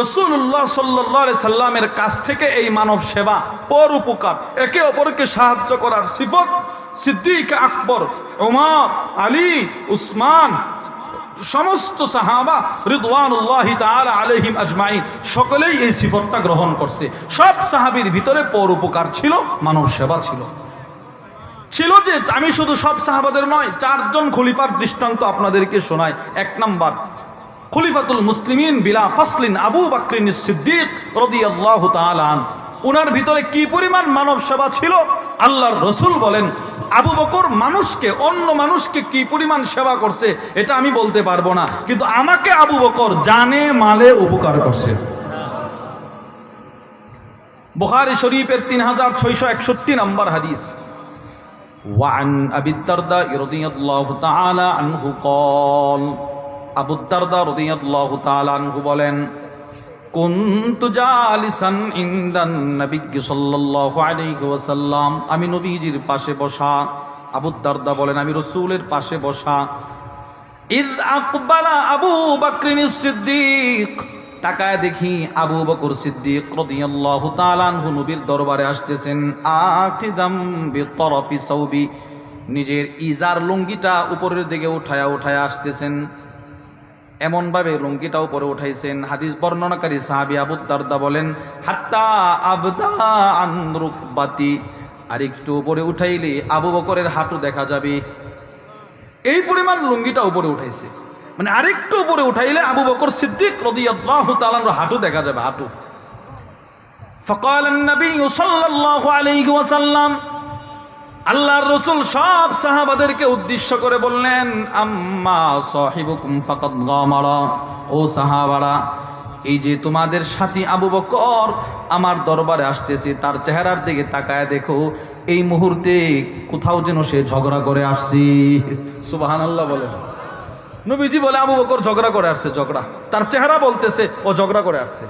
রসুল্লাহ সাল্লাহ সাল্লামের কাছ থেকে এই মানব সেবা পর উপকার। একে অপরকে সাহায্য করার সিফত সিদ্দিক আকবর ওমর আলী, উসমান, সমস্ত সাহাবা রিদওয়ানুল্লাহ তাআলা আলাইহিম আজমাইন, সকলেই এই সিফতটা গ্রহণ করছে। সব সাহাবীর ভিতরে পর উপকার ছিল, মানব সেবা ছিল। ছিল যে, আমি শুধু সব সাহাবাদের নয়, চারজন খলিফার দৃষ্টান্ত আপনাদেরকে শোনাই। এক নাম্বার খলিফাতুল মুসলিমিন বিলা ফাসলিন আবু বাকরিন সিদ্দিক রদিয়াল্লাহু তাআলা আন উনার ভিতরে কি পরিমাণ মানব সেবা ছিল আল্লাহর রসুল বলেন আবু বকর মানুষকে অন্য মানুষকে কি পরিমাণ সেবা করছে এটা আমি বলতে পারবো না কিন্তু আমাকে আবু বকর জানে মালে উপকার করছে বুখারী শরীফের তিন হাজার ছয়শো একষট্টি নম্বর হাদিস وعن أبي الدرداء رضي الله تعالى عنه قال আবু দারদা রাদিয়াল্লাহু তাআলা আনহু বলেন আমি নবীজির পাশে বসা, আবু দারদা বলেন, আমি রসুলের পাশে বসা। আবু বকরিন সিদ্দিক। টাকায় দেখি আবু বকর সিদ্দিক নবীর দরবারে আসতেছেন নিজের ইজার লুঙ্গিটা উপরের দিকে উঠায়া উঠায়া আসতেছেন। এমনভাবে লুঙ্গিটাও পরে উঠাইছেন। হাদিস বর্ণনাকারী সাহাবি আবুদ্দারদা বলেন, হাত্তা আবদা আনরুকবাতি আর একটু উপরে উঠাইলে আবু বকরের হাঁটু দেখা যাবে। এই পরিমাণ লুঙ্গিটা উপরে উঠাইছে। মানে আরেকটু উপরে উঠাইলে আবু বকর সিদ্দিক রদিয়াল্লাহ হাঁটু দেখা যাবে, হাঁটু। ফকাল নবী সাল্লাল্লাহু আলাইহি ওয়াসাল্লাম আল্লাহর রসুল সব সাহাবাদেরকে উদ্দেশ্য করে বললেন, আম্মা সাহিবুকুম ও সাহাবারা, এই যে তোমাদের সাথী আবু বকর আমার দরবারে আসতেছে, তার চেহারার দিকে তাকায় দেখো, এই মুহূর্তে কোথাও যেন সে ঝগড়া করে আসছি। সুবহানাল্লাহ বলে। নবীজি বলে, আবু বকর ঝগড়া করে আসছে, ঝগড়া। তার চেহারা বলতেছে, ও ঝগড়া করে আসছে।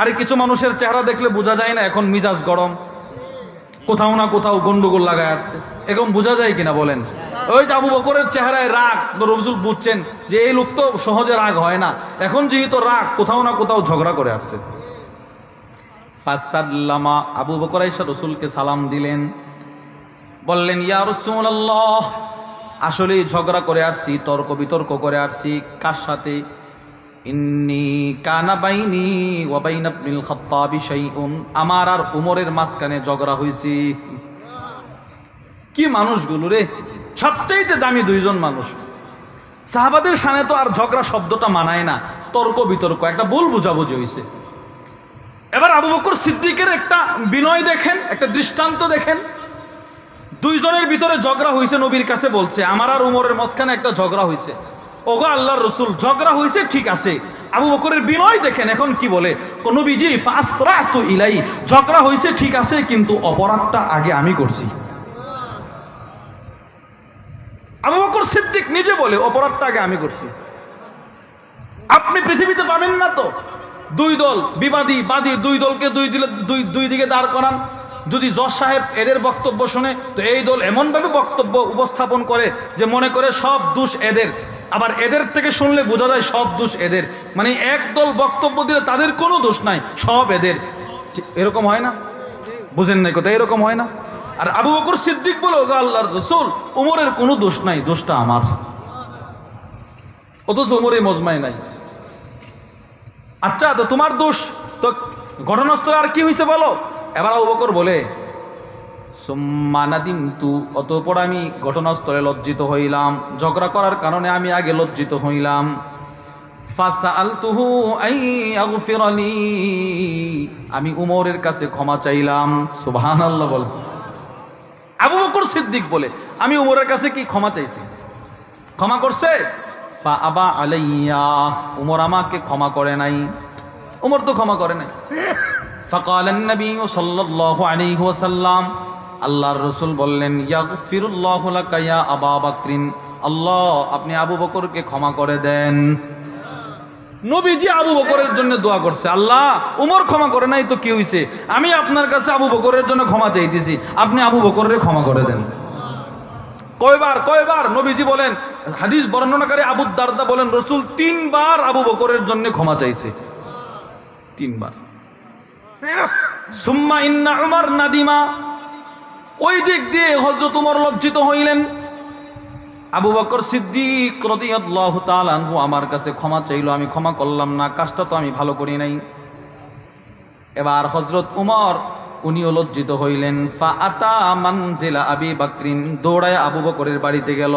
আরে কিছু মানুষের চেহারা দেখলে বোঝা যায় না, এখন মিজাজ গরম। কোথাও না কোথাও গন্ডগোল লাগায় আসছে। এখন বোঝা যায় কিনা বলেন? ওই যে আবু বকরের চেহারায় রাগ রবজুল বুঝছেন যে এই লোক তো সহজে রাগ হয় না। এখন যেহেতু রাগ, কোথাও না কোথাও ঝগড়া করে আসছে। ফাসাল্লামা আবু বকর আইসা রসুলকে সালাম দিলেন। বললেন, ইয়া রসুল আল্লাহ আসলে ঝগড়া করে আসছি, তর্ক বিতর্ক করে আসছি, কার সাথে ইন্নি কানা বাইনি ওয়াবাইন আবনিল খাত্তাবি শাইউন। আমার আর উমরের মাঝখানে ঝগড়া হইছি। কি মানুষগুলো রে? সবচাইতে দামি দুইজন মানুষ। সাহাবাদের সামনে তো আর ঝগড়া শব্দটা মানায় না। তর্ক বিতর্ক, একটা ভুল বুঝাবুঝি হয়েছে এবার আবু বকর সিদ্দিকের একটা বিনয় দেখেন, একটা দৃষ্টান্ত দেখেন। দুইজনের ভিতরে ঝগড়া হয়েছে নবীর কাছে বলছে, আমার আর উমরের মাঝখানে একটা ঝগড়া হয়েছে ওগো আল্লাহর রসুল, ঝগড়া হয়েছে ঠিক আছে। আবু বকরের বিনয় দেখেন, এখন কি বলে? নবীজি ফাসরা তো ইলাই ঝগড়া হয়েছে ঠিক আছে, কিন্তু অপরাধটা আগে আমি করছি। আবু বকর সিদ্দিক নিজে বলে, অপরাধটা আগে আমি করছি। আপনি পৃথিবীতে পাবেন না তো। দুই দল, বিবাদী, বাদী, দুই দলকে দুই দিলে, দুই দুই দিকে দাঁড় করান। যদি জজ সাহেব এদের বক্তব্য শুনে, তো এই দল এমনভাবে বক্তব্য উপস্থাপন করে, যে মনে করে সব দোষ এদের। আবার এদের থেকে শুনলে বোঝা যায় সব দোষ এদের। মানে একদল বক্তব্য দিলে তাদের কোনো দোষ নাই, সব এদের। এরকম হয় না? বুঝেন নাই কথা, এরকম হয় না? আর আবু বকর সিদ্দিক বলো গো আল্লাহর রসুল, উমরের কোনো দোষ নাই, দোষটা আমার। অথচ উমরে মজমায় নাই। আচ্ছা তো তোমার দোষ, তো ঘটনাস্থলে আর কি হয়েছে বলো? এবার আবু বকর বলে সুম্মানাদিম তু অতঃপর আমি ঘটনাস্থলে লজ্জিত হইলাম। ঝগড়া করার কারণে আমি আগে লজ্জিত হইলাম। আমি উমরের কাছে ক্ষমা চাইলাম। সুবাহান আল্লাহ বল। আবু বকর সিদ্দিক বলে, আমি উমরের কাছে কি ক্ষমা চাইছি? ক্ষমা করছে? ফা আবা আলাইয়া, উমর আমাকে ক্ষমা করে নাই। উমর তো ক্ষমা করে নাই। ফকাল নবী সাল্লাল্লাহু আলাইহি ওয়াসাল্লাম আল্লাহর রসুল বললেন, ইয়াগফিরুল্লাহু লাকা ইয়া আবা বকরিন। আল্লাহ, আপনি আবু বকরকে ক্ষমা করে দেন। নবীজি আবু বকরের জন্য দোয়া করছে, আল্লাহ, উমর ক্ষমা করে নাই তো কি হইছে? আমি আপনার কাছে আবু বকরের জন্য ক্ষমা চাইতেছি, আপনি আবু বকরের ক্ষমা করে দেন। কয়বার কয়বার নবীজি বলেন, হাদিস বর্ণনাকারী আবু দারদা বলেন, রসুল তিনবার আবু বকরের জন্য ক্ষমা চাইছে। তিনবার। সুম্মা ইন্না উমার নাদিমা ওই দিক দিয়ে হজরত উমর লজ্জিত হইলেন। আবু বকর সিদ্দিক আমার কাছে ক্ষমা চাইলো, আমি ক্ষমা করলাম না, কাজটা তো আমি ভালো করি নাই। এবার হজরত উমর, উনিও লজ্জিত হইলেন। ফা আতা মানজিলা আবি বাকরিন, দৌড়ায় আবু বকরের বাড়িতে গেল।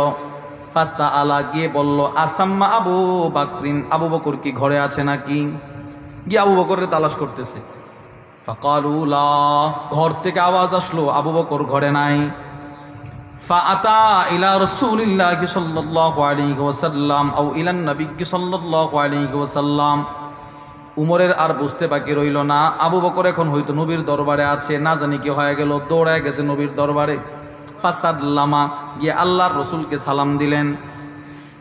ফাসা আলা গিয়ে বলল, আসাম্মা আবু বাকরিন, আবু বকর কি ঘরে আছে নাকি? গিয়ে আবু বকরের তালাশ করতেছে। ফাকালু, লা। ঘর থেকে আওয়াজ আসলো, আবু বকর ঘরে নাই। ফাআতা ইলা রাসূলিল্লাহ সাল্লাল্লাহু আলাইহি ওয়াসাল্লাম আও ইলা নবী সাল্লাল্লাহু আলাইহি ওয়াসাল্লাম। উমরের আর বুঝতে বাকি রইল না। আবু বকর এখন হয়তো নবীর দরবারে আছে, না জানি কি হয়ে গেল, দৌড়ায় গেছে নবীর দরবারে। ফাসাদলামা, গিয়ে আল্লাহর রসুলকে সালাম দিলেন।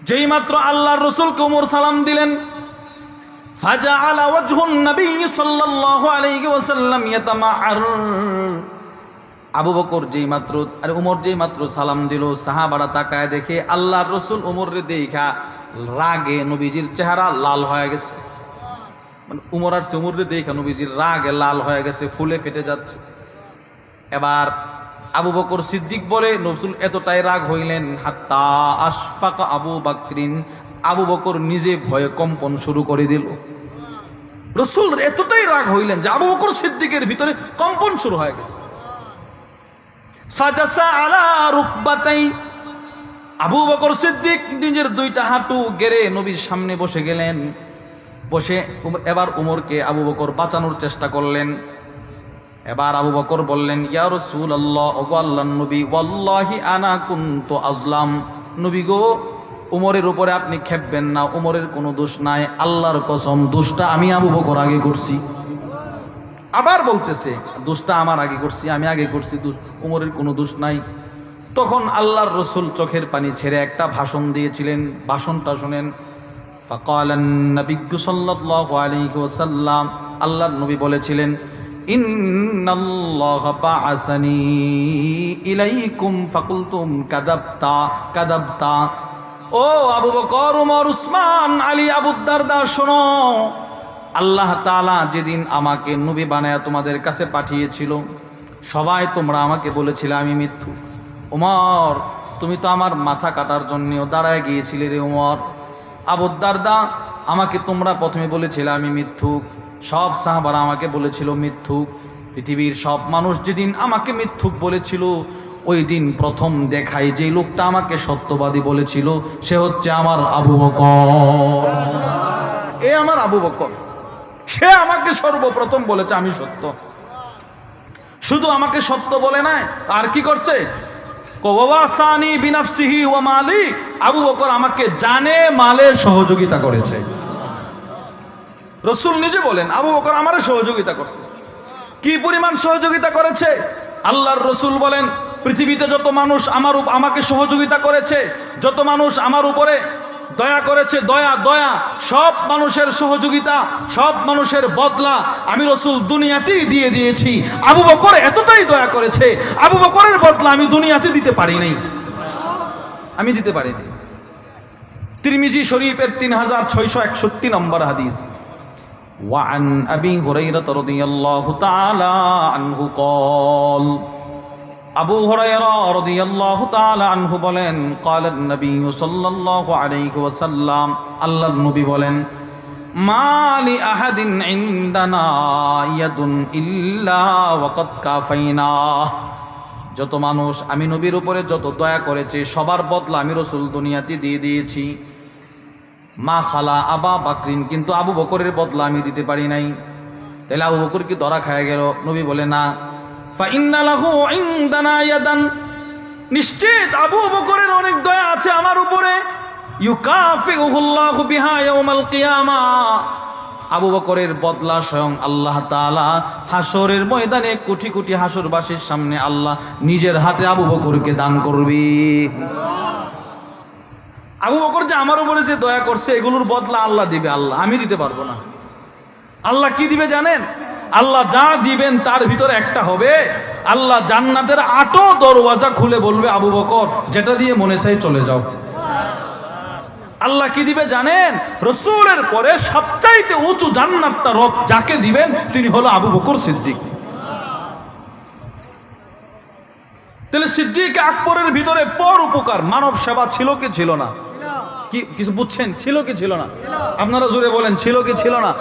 যেই মাত্র আল্লাহর রসুলকে উমর সালাম দিলেন فجعل وجه النبي صلى الله عليه وسلم يتمعر আবু বকর যেই মাত্র আর উমর যেই মাত্র সালাম দিল সাহাবারা তাকায় দেখে আল্লাহর রসুল উমর রে দেখা রাগে নবীজির চেহারা লাল হয়ে গেছে মানে উমর আর উমর রে দেখা নবীজির রাগে লাল হয়ে গেছে ফুলে ফেটে যাচ্ছে এবার আবু বকর সিদ্দিক বলে নবসুল এতটাই রাগ হইলেন হাত্তা আশফাকা আবু বাকরিন আবু বকর নিজে ভয়ে কম্পন শুরু করে দিল। রসুল এতটাই রাগ হইলেন যে আবু বকর সিদ্দিকের ভিতরে কম্পন শুরু হয়ে গেছে। আবু বকর সিদ্দিক নিজের দুইটা হাঁটু গেড়ে নবীর সামনে বসে গেলেন। বসে এবার উমরকে আবু বকর বাঁচানোর চেষ্টা করলেন। এবার আবু বকর বললেন, ইয়া রসুল আল্লাহ ওগো নবী, ওয়াল্লাহি আনা কুন্ত আজলাম। নবী গো উমরের উপরে আপনি খেপবেন না, উমরের কোনো দোষ নাই, আল্লাহর কসম, দোষটা আমি আবু বকর আগে করছি। আবার বলতেছে, দোষটা আমার আগে করছি, আমি আগে করছি উমরের কোনো দোষ নাই। তখন আল্লাহর রসুল চোখের পানি ছেড়ে একটা ভাষণ দিয়েছিলেন, ভাষণটা শোনেন আল্লাহর নবী বলেছিলেন, ইন্নাল্লাহ ইলাইকুম ফাকুলতুম কাদাবতা কাদাবতা। ও আবু বকর, উমর, উসমান, আলী, আবু দারদা, শোনো। আল্লাহ তাআলা যেদিন আমাকে নবী বানায়া তোমাদের কাছে পাঠিয়েছিল, সবাই তোমরা আমাকে বলেছিলে আমি মিথ্যু উমর, তুমি তো আমার মাথা কাটার জন্যও দাঁড়ায় গিয়েছিলে রে উমর। আবুদ্দারদা আমাকে তোমরা প্রথমে বলেছিলে আমি মিথ্যুক সব সাহাবারা আমাকে বলেছিল মিথ্যুক পৃথিবীর সব মানুষ যেদিন আমাকে মিথ্যুক বলেছিল ওই দিন প্রথম দেখাই যে লোকটা আমাকে সত্যবাদী বলেছিল, সে হচ্ছে আমার আবু বকর। এ আমার আবু বকর। সে আমাকে সর্বপ্রথম বলেছে, আমি সত্য। শুধু আমাকে সত্য বলে নাই, আর কি করছে? আবু বকর আমাকে জানে, মালে সহযোগিতা করেছে। রসুল নিজে বলেন, আবু বকর আমারে সহযোগিতা করছে। কি পরিমাণ সহযোগিতা করেছে? আল্লাহর রসুল বলেন পৃথিবীতে যত মানুষ আমার উপ- আমাকে সহযোগিতা করেছে যত মানুষ আমার উপরে দয়া করেছে দয়া দয়া সব মানুষের সহযোগিতা সব মানুষের বদলা আমি রসুল দুনিয়াতেই দিয়ে দিয়েছি আবু বকর এতটাই দয়া করেছে আবু বকরের বদলা আমি দুনিয়াতে দিতে পারি নাই আমি দিতে পারিনি তিরমিজি শরীফের তিন হাজার ছয়শো একষট্টি নম্বর হাদিস وعن أبي هريرة رضي الله تعالى عنه قال আবু আনহু বলেন কালেন নবী সাল্লাহ আলাইহি ওয়াসাল্লাম আল্লাহ নবী বলেন মালি আহাদিন ইয়াদুন ইল্লা ওয়াকাদ কাফাইনা। যত মানুষ, আমি নবীর উপরে যত দয়া করেছে, সবার বদলা আমি রসুল দুনিয়াতে দিয়ে দিয়েছি। মা খালা আবা বাকরিন, কিন্তু আবু বকরের বদলা আমি দিতে পারি নাই। তাহলে আবু বকর কি দরা খায় গেল? নবী বলে, না। নিশ্চিত আবু বকরের অনেক দয়া আছে আমার উপরে। আবু বকরের বদলা স্বয়ং আল্লাহ তাআলা হাসরের ময়দানে কোটি কোটি হাসরবাসীর সামনে আল্লাহ নিজের হাতে আবু বকরকে দান করবে। আবু বকর যে আমার উপরে যে দয়া করছে, এগুলোর বদলা আল্লাহ দিবে আল্লাহ। আমি দিতে পারব না। আল্লাহ কি দিবে জানেন? আল্লাহ যা দিবেন তার ভিতরে একটা হবে। আল্লাহ জান্নাতের আটো দরওয়াজা খুলে বলবে, আবু বকর, যেটা দিয়ে মনে চাই চলে যাও। আল্লাহ কি দিবে জানেন? রসুলের পরে সবচাইতে উঁচু জান্নাতটা রব যাকে দিবেন, তিনি হলো আবু বকর সিদ্দিক। তাহলে সিদ্দিক আকবরের ভিতরে পর উপকার। মানব সেবা ছিল কি ছিল না? কি, কিছু বুঝছেন? ছিল কি ছিল না? আপনারা জোরে বলেন, ছিল কি ছিল না?